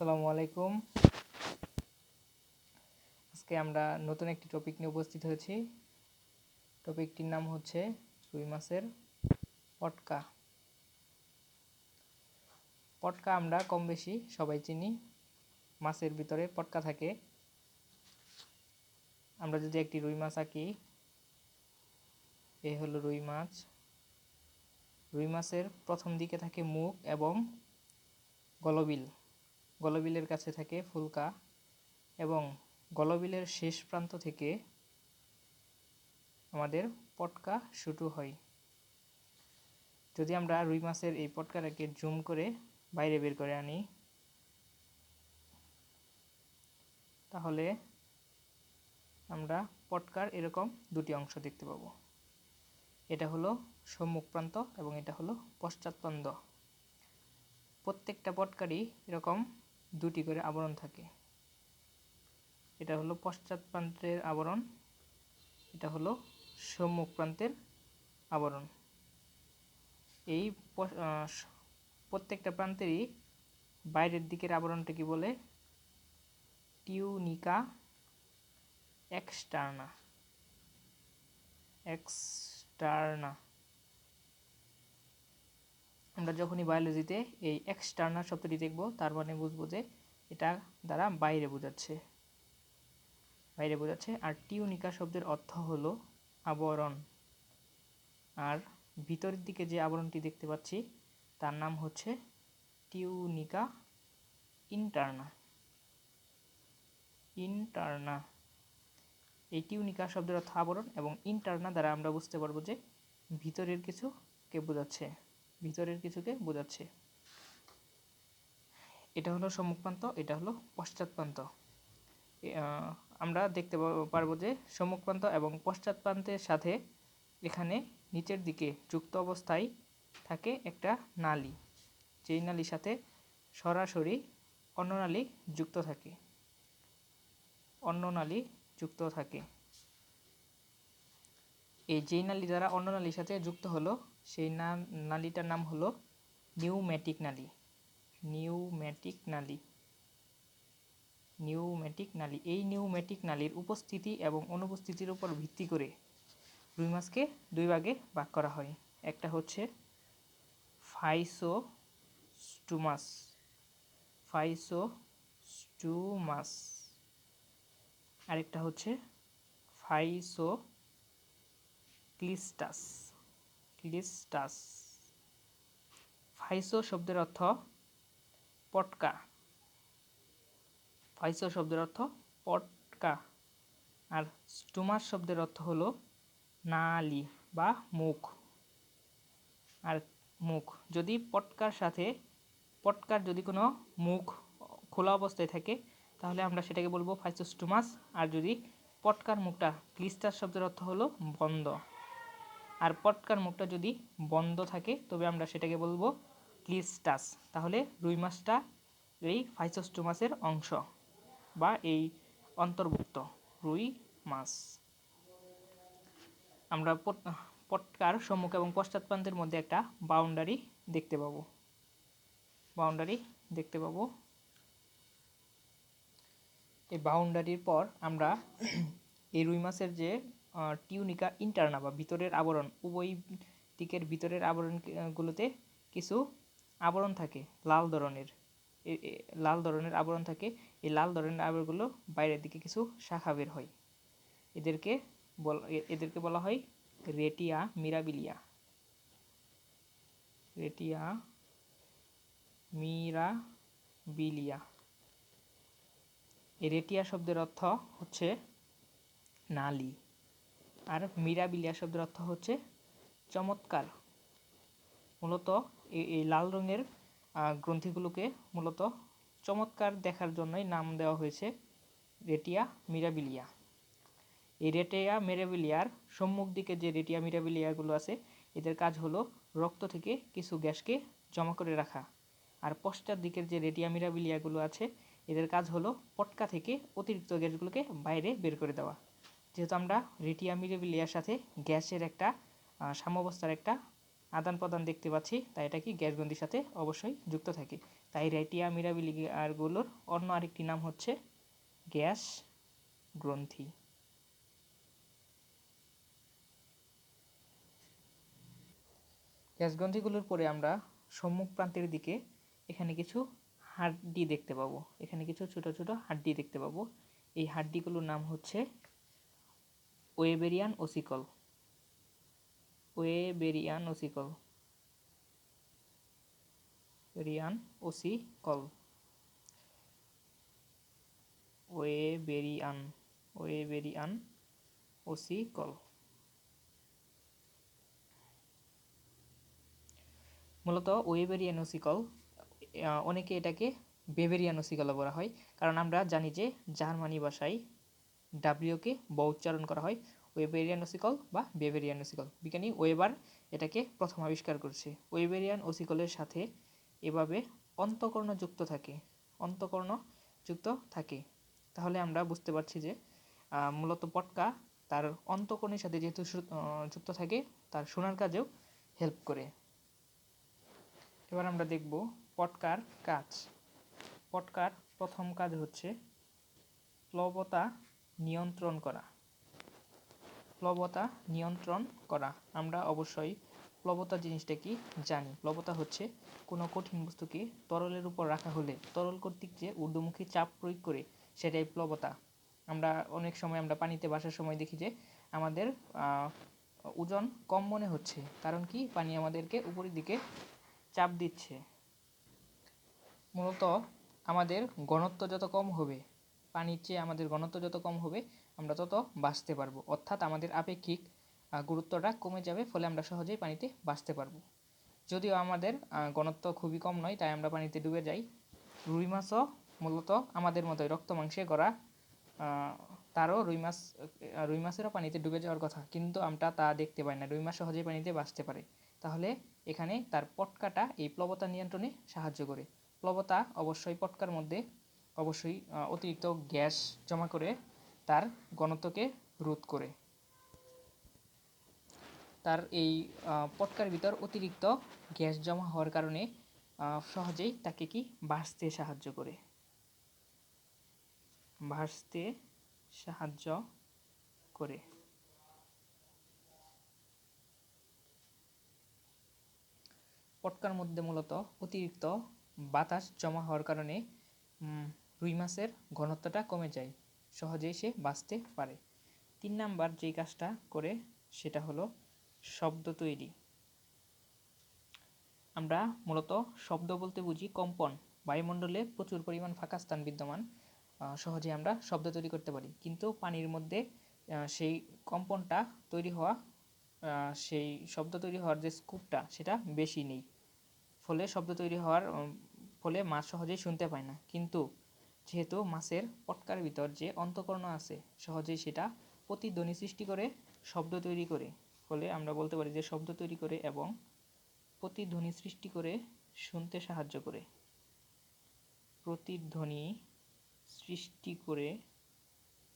আসসালামু আলাইকুম। আজকে আমরা নতুন একটি টপিক নিয়ে উপস্থিত হয়েছি। টপিকটির নাম হচ্ছে রুই মাছের পটকা। পটকা আমরা কম বেশি সবাই চিনি। মাছের ভিতরে পটকা থাকে। আমরা যদি একটি রুই মাছ আঁকি, এ হলো রুই মাছ। রুই মাছের প্রথম দিকে থাকে মুখ এবং গলবিল। গলবিলের কাছে থাকে ফুলকা এবং গলবিলের শেষ প্রান্ত থেকে আমাদের পটকা শুরু হয়। যদি আমরা রুই মাছের এই পটকাটাকে জুম করে বাইরে বের করে আনি, তাহলে আমরা পটকার এরকম দুটি অংশ দেখতে পাবো। এটা হলো সম্মুখ প্রান্ত এবং এটা হলো পশ্চাৎ প্রান্ত। প্রত্যেকটা পটকারই এরকম দুটি করে আবরণ থাকে। এটা হলো পশ্চাৎ প্রান্তের আবরণ, এটা হলো সম্মুখ প্রান্তের আবরণ। এই প্রত্যেকটা প্রান্তেরই বাইরের দিকের আবরণটা কি বলে? Tunica externa. এক্সটার্না। আমরা যখনই বায়োলজিতে এই এক্সটার্নাল শব্দটি দেখব, তার মানে বুঝব যে এটা দ্বারা বাইরে বোঝাচ্ছে। বাইরে বোঝাচ্ছে। আর টিউনিকা শব্দের অর্থ হলো আবরণ। আর ভিতরের দিকে যে আবরণটি দেখতে পাচ্ছি, তার নাম হচ্ছে টিউনিকা ইন্টারনা। ইন্টারনা। এই টিউনিকা শব্দের অর্থ আবরণ এবং ইন্টারনা দ্বারা আমরা বুঝতে পারব যে ভিতরের কিছুকে বোঝাচ্ছে। ভিতরের কিছুকে বোঝাচ্ছে। এটা হলো সম্মুখ প্রান্ত এটা হলো পশ্চাৎ প্রান্ত আমরা দেখতে পারব যে সম্মুখ প্রান্ত এবং পশ্চাৎ প্রান্তের সাথে এখানে নিচের দিকে যুক্ত অবস্থায় থাকে একটা নালী। যেই নালীর সাথে সরাসরি অন্য নালী যুক্ত থাকে। অন্য নালী যুক্ত থাকে। এই যেই নালী দ্বারা অন্য নালীর সাথে যুক্ত হলো, সেই নাম, নালীটার নাম হলো নিউম্যাটিক নালী। নিউম্যাটিক নালী। নিউম্যাটিক নালী। এই নিউম্যাটিক নালীর উপস্থিতি এবং অনুপস্থিতির উপর ভিত্তি করে রুই মাছকে দুই ভাগে ভাগ করা হয়। একটা হচ্ছে ফাইসো স্টুমাস ফাইসো স্টুমাস আরেকটা হচ্ছে ফাইসো ক্লিস্টাস ক্লিস্টাস। ফাইসো শব্দের অর্থ পটকা। ফাইসো শব্দের অর্থ পটকা। আর স্টুমাস শব্দের অর্থ হলো নালি বা মুখ। আর মুখ, যদি পটকার সাথে, পটকার যদি কোনো মুখ খোলা অবস্থায় থাকে, তাহলে আমরা সেটাকে বলব ফাইসোস্টুমাস। আর যদি পটকার মুখটা ক্লিস্টার শব্দের অর্থ হলো বন্ধ। আর পটকার মুখটা যদি বন্ধ থাকে, তবে আমরা সেটাকে বলব ক্লিস্টাস। তাহলে রুই মাছটা এই ফাইসোস্টোমাসের অংশ বা এই অন্তর্ভুক্ত রুই মাছ। আমরা পটকার সম্মুখ এবং পশ্চাৎ প্রান্তের মধ্যে একটা বাউন্ডারি দেখতে পাবো। বাউন্ডারি দেখতে পাবো। এই বাউন্ডারির পর আমরা এই রুই মাছের যে টিউনিকা ইন্টারনা বা ভিতরের আবরণ, উভয় দিকের ভিতরের আবরণগুলোতে কিছু আবরণ থাকে, লাল ধরনের। লাল ধরনের আবরণ থাকে, এই লাল ধরনের আবরণগুলো বাইরের দিকে কিছু শাখা বের হয়। এদেরকে এদেরকে বলা হয় রেটিয়া মিরাবিলিয়া। রেটিয়া মিরাবিলিয়া। এই রেটিয়া শব্দের অর্থ হচ্ছে নালী। আর মিরাবিলিয়া শব্দের অর্থ হচ্ছে চমৎকার। মূলত এই লাল রঙের গ্রন্থিগুলোকে মূলত চমৎকার দেখার জন্যই নাম দেওয়া হয়েছে রেটিয়া মিরাবিলিয়া এই রেটিয়া মিরাবিলিয়ার সম্মুখ দিকে যে রেটিয়া মিরাবিলিয়াগুলো আছে, এদের কাজ হলো রক্ত থেকে কিছু গ্যাসকে জমা করে রাখা। আর পশ্চাৎ দিকের যে রেটিয়া মিরাবিলিয়াগুলো আছে, এদের কাজ হলো পটকা থেকে অতিরিক্ত গ্যাসগুলোকে বাইরে বের করে দেওয়া। যেহেতু আমরা রেটিয়া মিরেবিলিয়ার সাথে গ্যাসের একটা সাম্যবস্থার একটা আদান প্রদান দেখতে পাচ্ছি, তাই এটা কি গ্যাস গন্ধির সাথে অবশ্যই যুক্ত থাকে। তাই থাইরাইটিয়া মিরাবিলিয়ারগুলোর অন্য আরেকটি নাম হচ্ছে গ্যাস গ্রন্থি। গ্যাস গ্রন্থিগুলোর পরে আমরা সম্মুখ প্রান্তের দিকে এখানে কিছু হাড্ডি দেখতে পাবো। এখানে কিছু ছোট ছোট হাড্ডি দেখতে পাবো। এই হাড্ডিগুলোর নাম হচ্ছে Weberian ossicle Weberian ossicle Weberian ossicle Weberian Weberian ossicle মূলত ওয়েবেরিয়ান ওসিকল অনেকে এটাকে বেবেরিয়ান ওসিকলও বলা হয়। কারণ আমরা জানি যে জার্মানি ভাষায় ডাব্লিউকে ব উচ্চারণ করা হয় ওয়েবেরিয়ান ওসিকল বা বেবেরিয়ান ওসিকল বিজ্ঞানী ওয়েবার এটাকে প্রথম আবিষ্কার করছে। ওয়েবেরিয়ান ওসিকলের সাথে এভাবে অন্তকর্ণ যুক্ত থাকে অন্তকর্ণ যুক্ত থাকে। তাহলে আমরা বুঝতে পারছি যে মূলত পটকা তার অন্তকর্ণের সাথে যেহেতু যুক্ত থাকে, তার শোনার কাজেও হেল্প করে। এবার আমরা দেখব পটকার কাজ। পটকার প্রথম কাজ হচ্ছে প্লবতা নিয়ন্ত্রণ করা। প্লবতা নিয়ন্ত্রণ করা। আমরা অবশ্যই প্লবতা জিনিসটা কি জানি। প্লবতা হচ্ছে কোনো কঠিন বস্তুকে তরলের উপর রাখা হলে তরল কর্তৃক যে ঊর্ধ্বমুখী চাপ প্রয়োগ করে সেটাই প্লবতা। আমরা অনেক সময় আমরা পানিতে বাসার সময় দেখি যে আমাদের ওজন কম মনে হচ্ছে। কারণ কি? পানি আমাদেরকে উপরের দিকে চাপ দিচ্ছে। মূলত আমাদের ঘনত্ব যত কম হবে পানির চেয়ে আমাদের ঘনত্ব যত কম হবে, আমরা তত বাঁচতে পারব। অর্থাৎ আমাদের আপেক্ষিক গুরুত্বটা কমে যাবে, ফলে আমরা সহজেই পানিতে বাঁচতে পারব। যদিও আমাদের ঘনত্ব খুবই কম নয়, তাই আমরা পানিতে ডুবে যাই। রুই মাছও মূলত আমাদের মতোই, রক্ত মাংসে গড়া তারও রুই মাছ রুই মাছেরও পানিতে ডুবে যাওয়ার কথা, কিন্তু আমরা তা দেখতে পাই না। রুই মাছ সহজেই পানিতে বাঁচতে পারে। তাহলে এখানে তার পটকাটা এই প্লবতা নিয়ন্ত্রণে সাহায্য করে। প্লবতা অবশ্যই পটকার মধ্যে অবশ্যই অতিরিক্ত গ্যাস জমা করে তার ঘনত্বকে রোধ করে। তার এই পটকার ভিতর অতিরিক্ত গ্যাস জমা হওয়ার কারণে সহজেই তাকে কি ভাসতে সাহায্য করে। ভাসতে সাহায্য করে। পটকার মধ্যে মূলত অতিরিক্ত বাতাস জমা হওয়ার কারণে রুই মাছের ঘনত্বটা কমে যায়, সহজেই সে বাঁচতে পারে। তিন নাম্বার যেই কাজটা করে সেটা হলো শব্দ তৈরি। আমরা মূলত শব্দ বলতে বুঝি কম্পন। বায়ুমণ্ডলে প্রচুর পরিমাণ ফাঁকা স্থান বিদ্যমান সহজে আমরা শব্দ তৈরি করতে পারি। কিন্তু পানির মধ্যে সেই কম্পনটা তৈরি হওয়া সেই শব্দ তৈরি হওয়ার যে স্কোপটা সেটা বেশি নেই। ফলে শব্দ তৈরি হওয়ার ফলে মাছ সহজেই শুনতে পায় না। কিন্তু যেহেতু মাছের পটকার ভিতর যে অন্তকর্ণ আছে, সহজেই সেটা প্রতিধ্বনি সৃষ্টি করে, শব্দ তৈরি করে। ফলে আমরা বলতে পারি যে শব্দ তৈরি করে এবং প্রতিধ্বনি সৃষ্টি করে, শুনতে সাহায্য করে। প্রতিধ্বনি সৃষ্টি করে,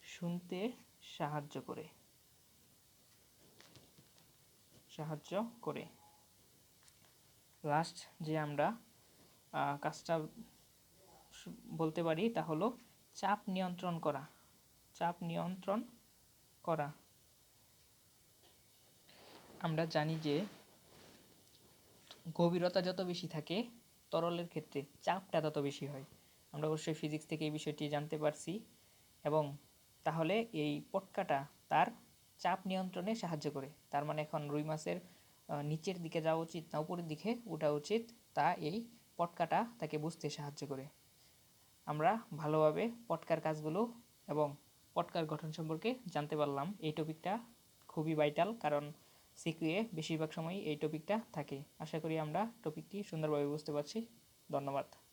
শুনতে সাহায্য করে। সাহায্য করে। লাস্ট যে আমরা কাজটা বলতে পারি, তা হলো চাপ নিয়ন্ত্রণ করা। চাপ নিয়ন্ত্রণ করা। আমরা জানি যে গভীরতা যত বেশি থাকে তরলের ক্ষেত্রে চাপটা তত বেশি হয়। আমরা অবশ্যই ফিজিক্স থেকে এই বিষয়টি জানতে পারছি এবং তাহলে এই পটকাটা তার চাপ নিয়ন্ত্রণে সাহায্য করে। তার মানে এখন রুই মাছের নিচের দিকে যাওয়া উচিত না উপরের দিকে ওঠা উচিত তা এই পটকাটা তাকে বুঝতে সাহায্য করে। আমরা ভালোভাবে পটকার কাজগুলো এবং পটকার গঠন সম্পর্কে জানতে পারলাম। এই টপিকটা খুবই ভাইটাল কারণ সিকিউয়ে বেশিরভাগ সময়ই এই টপিকটা থাকে। আশা করি আমরা টপিকটি সুন্দরভাবে বুঝতে পারছি। ধন্যবাদ।